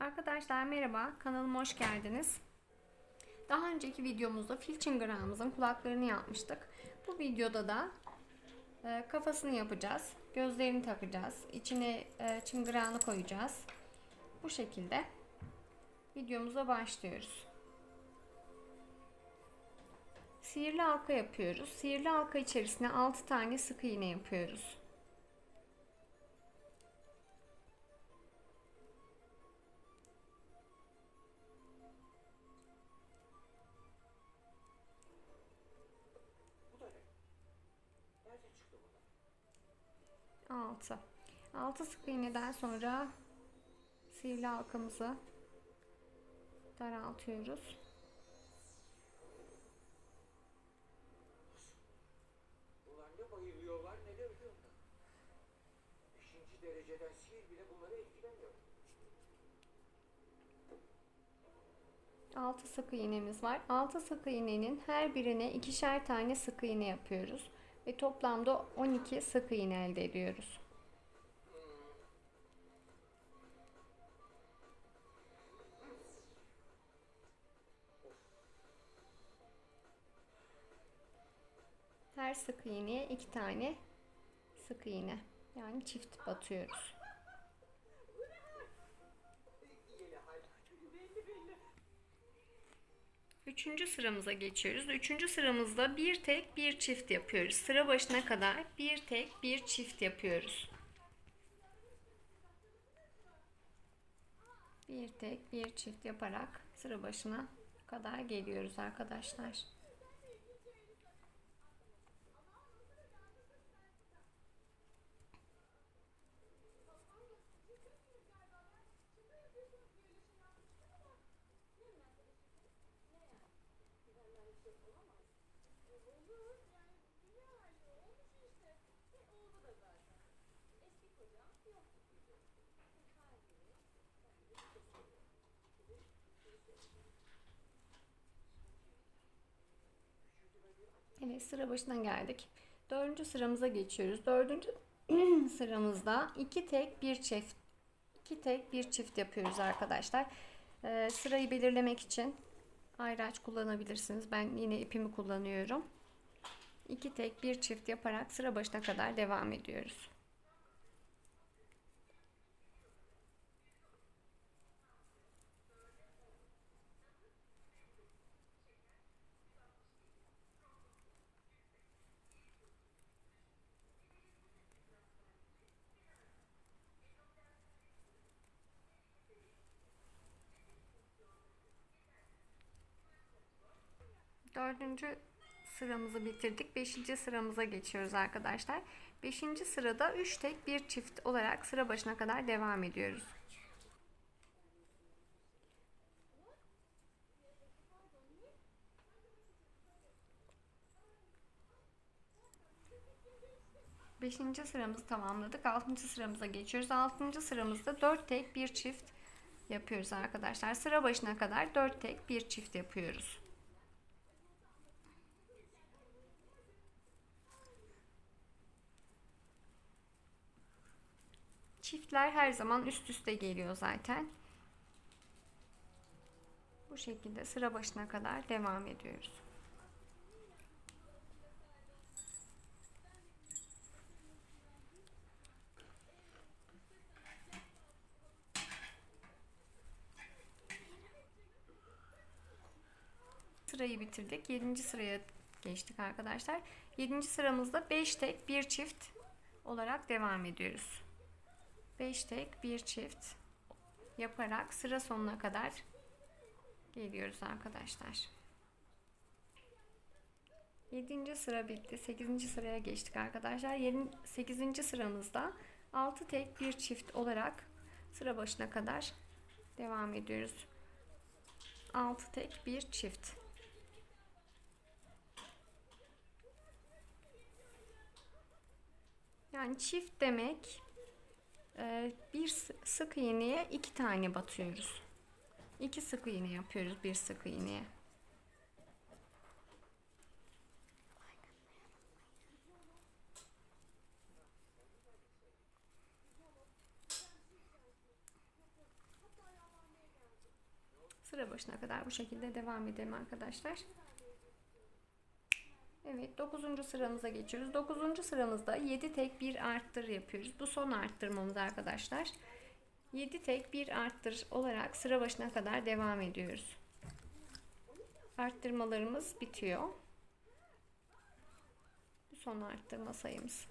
Arkadaşlar merhaba, kanalıma hoş geldiniz. Daha önceki videomuzda fil çıngırağımızın kulaklarını yapmıştık. Bu videoda da e, kafasını yapacağız, gözlerini takacağız, içine e, çıngırağını koyacağız. Bu şekilde videomuza başlıyoruz. Sihirli halka yapıyoruz. Sihirli halka içerisine 6 tane sık iğne yapıyoruz. 6. 6 sık iğneden sonra sihirli halkamızı daraltıyoruz. Dereceden sihir bile bunları etkilemiyor. 6 sık iğnemiz var. 6 sık iğnenin her birine ikişer tane sık iğne yapıyoruz ve toplamda 12 sık iğne elde ediyoruz. Her sık iğneye iki tane sık iğne yani çift batıyoruz. Üçüncü sıramıza geçiyoruz. Üçüncü sıramızda bir tek bir çift yapıyoruz. Sıra başına kadar bir tek bir çift yapıyoruz. Bir tek bir çift yaparak sıra başına kadar geliyoruz arkadaşlar. Evet sıra başına geldik. Dördüncü sıramıza geçiyoruz. Dördüncü sıramızda iki tek bir çift iki tek bir çift yapıyoruz arkadaşlar. Ee, sırayı belirlemek için ayraç kullanabilirsiniz. Ben yine ipimi kullanıyorum. İki tek bir çift yaparak sıra başına kadar devam ediyoruz. Dördüncü sıramızı bitirdik. Beşinci sıramıza geçiyoruz arkadaşlar. Beşinci sırada üç tek bir çift olarak sıra başına kadar devam ediyoruz. Beşinci sıramızı tamamladık. Altıncı sıramıza geçiyoruz. Altıncı sıramızda dört tek bir çift yapıyoruz arkadaşlar. Sıra başına kadar dört tek bir çift yapıyoruz. Çiftler her zaman üst üste geliyor zaten. Bu şekilde sıra başına kadar devam ediyoruz. Sırayı bitirdik. 7. sıraya geçtik arkadaşlar. 7. sıramızda 5 tek bir çift olarak devam ediyoruz. 5 tek bir çift yaparak sıra sonuna kadar geliyoruz arkadaşlar. 7. sıra bitti. 8. sıraya geçtik arkadaşlar. 8. sıramızda 6 tek bir çift olarak sıra başına kadar devam ediyoruz. 6 tek bir çift. Yani çift demek bir sık iğneye iki tane batıyoruz. İki sık iğne yapıyoruz bir sık iğneye. Sıra başına kadar bu şekilde devam edelim arkadaşlar. Evet 9. sıramıza geçiyoruz. 9. sıramızda 7 tek 1 arttır yapıyoruz. Bu son arttırmamız arkadaşlar. 7 tek 1 arttır olarak sıra başına kadar devam ediyoruz. Arttırmalarımız bitiyor. Bu son arttırma sayımız.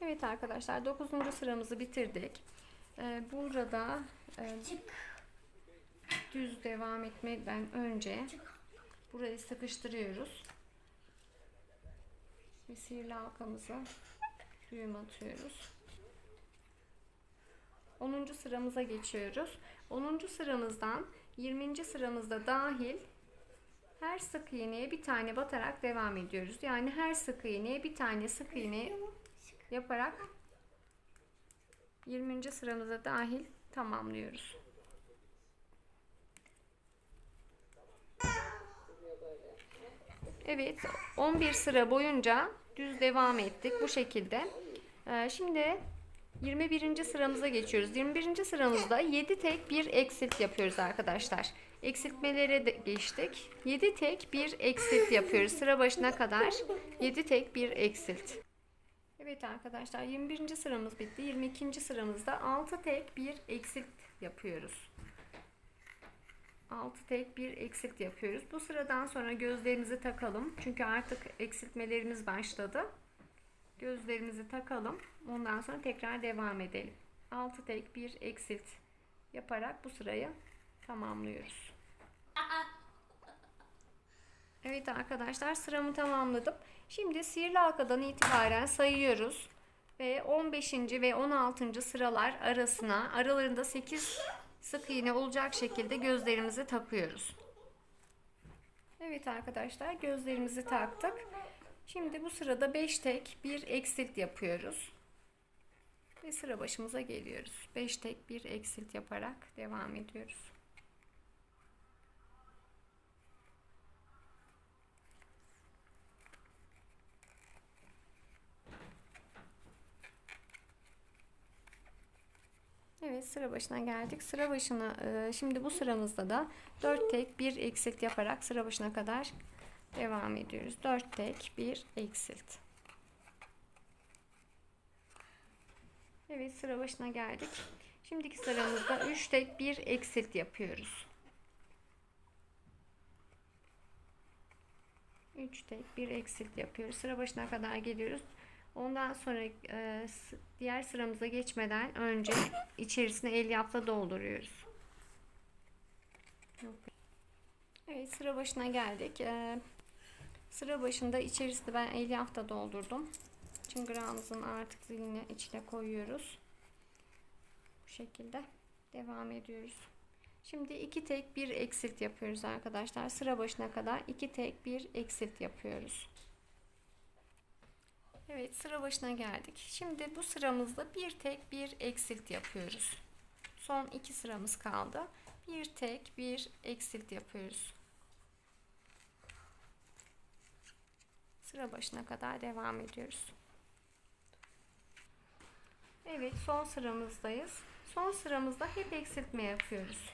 Evet arkadaşlar 9. sıramızı bitirdik. Ee, burada e, düz devam etmeden önce burayı sıkıştırıyoruz. Ve sihirli halkamıza düğüm atıyoruz. 10. sıramıza geçiyoruz. 10. sıramızdan 20. sıramızda dahil her sık iğneye bir tane batarak devam ediyoruz. Yani her sık iğneye bir tane sık iğne yaparak 20. sıramıza dahil tamamlıyoruz. Evet, 11 sıra boyunca düz devam ettik bu şekilde. Ee, Şimdi 21. sıramıza geçiyoruz. 21. sıramızda 7 tek 1 eksilt yapıyoruz arkadaşlar. Eksiltmelere de geçtik. 7 tek 1 eksilt yapıyoruz. Sıra başına kadar 7 tek 1 eksilt. Evet arkadaşlar 21. sıramız bitti. 22. sıramızda 6 tek 1 eksilt yapıyoruz. 6 tek 1 eksilt yapıyoruz. Bu sıradan sonra gözlerimizi takalım. Çünkü artık eksiltmelerimiz başladı. Gözlerimizi takalım. Ondan sonra tekrar devam edelim. 6 tek 1 eksilt yaparak bu sırayı tamamlıyoruz. Evet arkadaşlar sıramı tamamladım. Şimdi sihirli halkadan itibaren sayıyoruz. Ve 15. ve 16. sıralar arasına aralarında 8 sık iğne olacak şekilde gözlerimizi takıyoruz. Evet arkadaşlar gözlerimizi taktık. Şimdi bu sırada 5 tek 1 eksilt yapıyoruz. Ve sıra başımıza geliyoruz. 5 tek 1 eksilt yaparak devam ediyoruz. Evet sıra başına geldik. Sıra başına e, şimdi bu sıramızda da 4 tek 1 eksilt yaparak sıra başına kadar devam ediyoruz. 4 tek 1 eksilt. Evet sıra başına geldik. Şimdiki sıramızda 3 tek 1 eksilt yapıyoruz. 3 tek 1 eksilt yapıyoruz. Sıra başına kadar geliyoruz. Ondan sonra e, diğer sıramıza geçmeden önce içerisine elyafla dolduruyoruz. Evet sıra başına geldik. E, sıra başında içerisinde ben elyafla doldurdum. Çıngırağımızın artık zilini içine koyuyoruz. Bu şekilde devam ediyoruz. Şimdi iki tek bir eksilt yapıyoruz arkadaşlar. Sıra başına kadar iki tek bir eksilt yapıyoruz. Evet sıra başına geldik. Şimdi bu sıramızda bir tek bir eksilt yapıyoruz. Son iki sıramız kaldı. Bir tek bir eksilt yapıyoruz. Sıra başına kadar devam ediyoruz. Evet son sıramızdayız. Son sıramızda hep eksiltme yapıyoruz.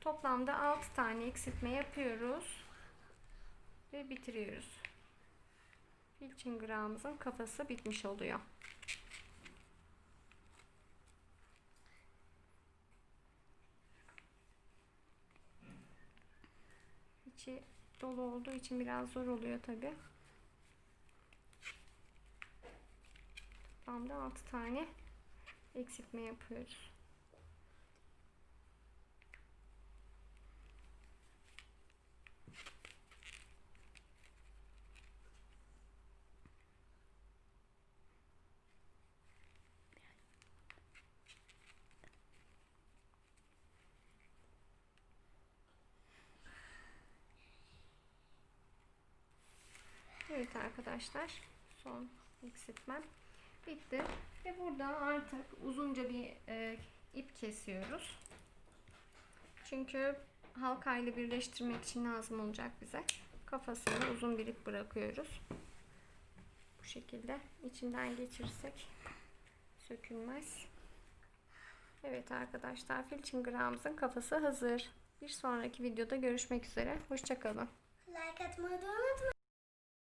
Toplamda 6 tane eksiltme yapıyoruz ve bitiriyoruz. Fil çıngırağımızın kafası bitmiş oluyor. İçi dolu olduğu için biraz zor oluyor tabi. Toplamda 6 tane eksiltme yapıyoruz. Evet arkadaşlar son eksiltmem bitti ve burada artık uzunca bir e, ip kesiyoruz. Çünkü halkayla birleştirmek için lazım olacak bize. Kafasını uzun bir ip bırakıyoruz. Bu şekilde içinden geçirirsek sökülmez. Evet arkadaşlar fil çıngırağımızın kafası hazır. Bir sonraki videoda görüşmek üzere. Hoşçakalın. Like atmayı unutmayın.